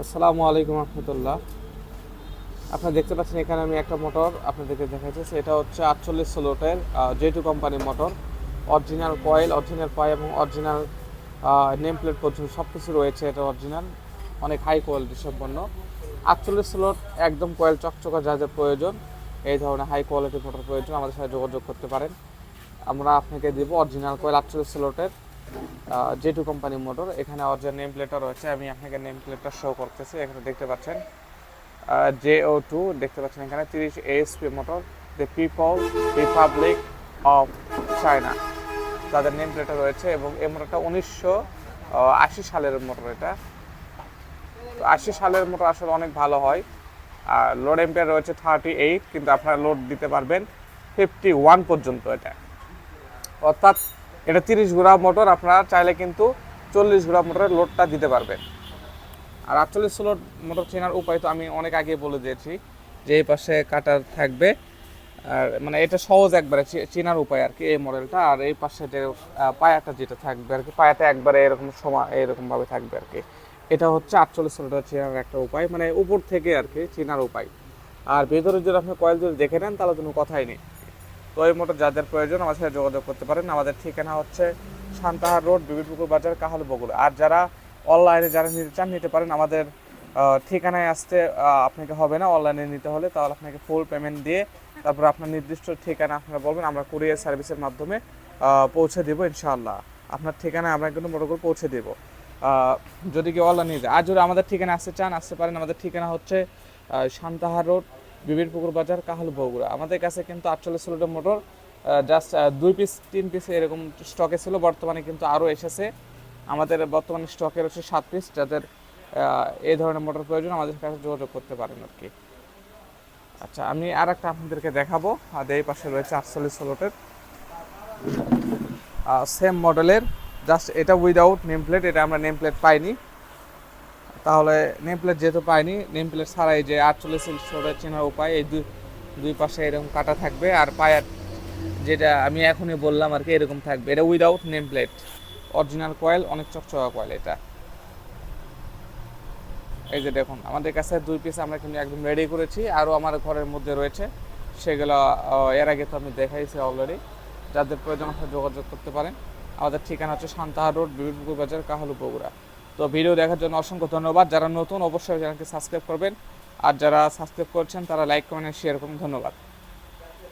আসসালামু আলাইকুম রহমতুল্লাহ। আপনারা দেখতে পাচ্ছেন এখানে আমি একটা মোটর আপনাদেরকে দেখাচ্ছি এটা হচ্ছে আটচল্লিশ ষোলোটের জেটু কোম্পানির মোটর অরিজিনাল কয়েল অরিজিনাল পাই এবং অরিজিনাল নেম প্লেট পর্যন্ত সব কিছু রয়েছে এটা অরিজিনাল অনেক হাই কোয়ালিটি সম্পন্ন। আটচল্লিশ ষোলোট একদম কয়েল চকচকা যা যা প্রয়োজন, এই ধরনের হাই কোয়ালিটি মোটর প্রয়োজন। আমাদের সাথে যোগাযোগ করতে পারেন। আমরা আপনাকে দেবো অরিজিনাল কয়েল আটচল্লিশ ষোলোটের জেটু কোম্পানির মোটর এখানে অরিজিনাল নেম প্লেটও রয়েছে, আমি আপনাকে নেম প্লেটটা শো করতেছি। এখানে দেখতে পাচ্ছেন জে ও টু দেখতে পাচ্ছেন এখানে তিরিশ ASP motor the people republic of China তাদের নেম প্লেটে রয়েছে এবং এই মোটরটা উনিশশো আশি সালের মোটর এটা। তো আশি সালের মোটর আসলে অনেক ভালো হয়। আর লোড এম্পিয়ার রয়েছে থার্টি এইট কিন্তু আপনারা লোড দিতে পারবেন ফিফটি ওয়ান পর্যন্ত এটা। অর্থাৎ এটা তিরিশ ঘোড়া মোটর, আপনারা চাইলে কিন্তু চল্লিশ ঘোড়া মোটরের লোডটা দিতে পারবেন। আর আটচল্লিশ ষোলো মোটর চেনার উপায় তো আমি অনেক আগে বলে দিয়েছি, যে এই পাশে কাটার থাকবে। আর মানে এটা সহজ একবারে চেনার উপায় আর কি এই মডেলটা আর এই পাশে যে পায়াটা যেটা থাকবে আর কি, পায়াটা একবারে এরকম সময় এরকমভাবে থাকবে আর কি। এটা হচ্ছে আটচল্লিশ ষোলোটা চেনার একটা উপায় মানে উপর থেকে আর কি চেনার উপায়। আর ভেতরে যদি আপনি কয়েল যদি দেখে নেন, তাহলে কোনো কথাই নেই। তো এই মোটর যাদের প্রয়োজন আমার সাথে যোগাযোগ করতে পারেন। আমাদের ঠিকানা হচ্ছে সান্তাহার রোড, বিবিরপুকুর বাজার, কাহাল বগুড়া। আর যারা অনলাইনে যারা নিতে চান, নিতে পারেন। আমাদের ঠিকানায় আসতে আপনাকে হবে না। অনলাইনে নিতে হলে তাহলে আপনাকে ফুল পেমেন্ট দিয়ে তারপর আপনার নির্দিষ্ট ঠিকানা আপনারা বলবেন। আমরা কুরিয়ার সার্ভিসের মাধ্যমে পৌঁছে দেবো ইনশাআল্লাহ। আপনার ঠিকানায় আমরা কিন্তু মোটর করে পৌঁছে দেবো। যদি কেউ অনলাইনে যায়। আর যদি আমাদের ঠিকানা আসতে চান, আসতে পারেন। আমাদের ঠিকানা হচ্ছে সান্তাহার রোড বিবির পুকুর বাজার কাহাল বগুড়া। আমাদের কাছে কিন্তু আটচল্লিশ ষোলোটা মোটর জাস্ট দুই পিস তিন পিস এরকম স্টকে ছিল। বর্তমানে কিন্তু আরও এসেছে। আমাদের বর্তমানে স্টকে রয়েছে সাত পিস যাদের এই ধরনের মোটর প্রয়োজন, আমাদের কাছে যোগাযোগ করতে পারেন আর কি। আচ্ছা আমি আর একটা আপনাদেরকে দেখাবো। আর এই পাশে রয়েছে আটচল্লিশ ষোলোটের সেম মডেলের জাস্ট এটা উইদাউট নেম প্লেট এটা আমরা নেম প্লেট পাইনি। তাহলে নেম প্লেট যেহেতু পাইনি নেম প্লেট ছাড়াই যে আটচল্লিশ ইঞ্চ ষোলোটা চেনার উপায়, এই দুই দুই পাশে এরকম কাটা থাকবে আর পায়ার যেটা আমি এখনই বললাম আর কি, এরকম থাকবে। এটা without name plate original coil অনেক চকচকা কয়েল এটা। এই যে দেখুন, আমাদের কাছে দুই পিস আমরা কিন্তু একদম রেডি করেছি, আরও আমার ঘরের মধ্যে রয়েছে। সেগুলো এর আগে তো আমি দেখাইছি অলরেডি যাদের প্রয়োজন আপনারা যোগাযোগ করতে পারেন। আমাদের ঠিকানা হচ্ছে সান্তাহার রোড বিবিপুকুর বাজার, কাহালু বগুড়া। তো ভিডিও দেখার জন্য অসংখ্য ধন্যবাদ। যারা নতুন, অবশ্যই চ্যানেলকে সাবস্ক্রাইব করবেন। আর যারা সাবস্ক্রাইব করছেন, তারা লাইক, কমেন্ট, শেয়ার করুন। ধন্যবাদ।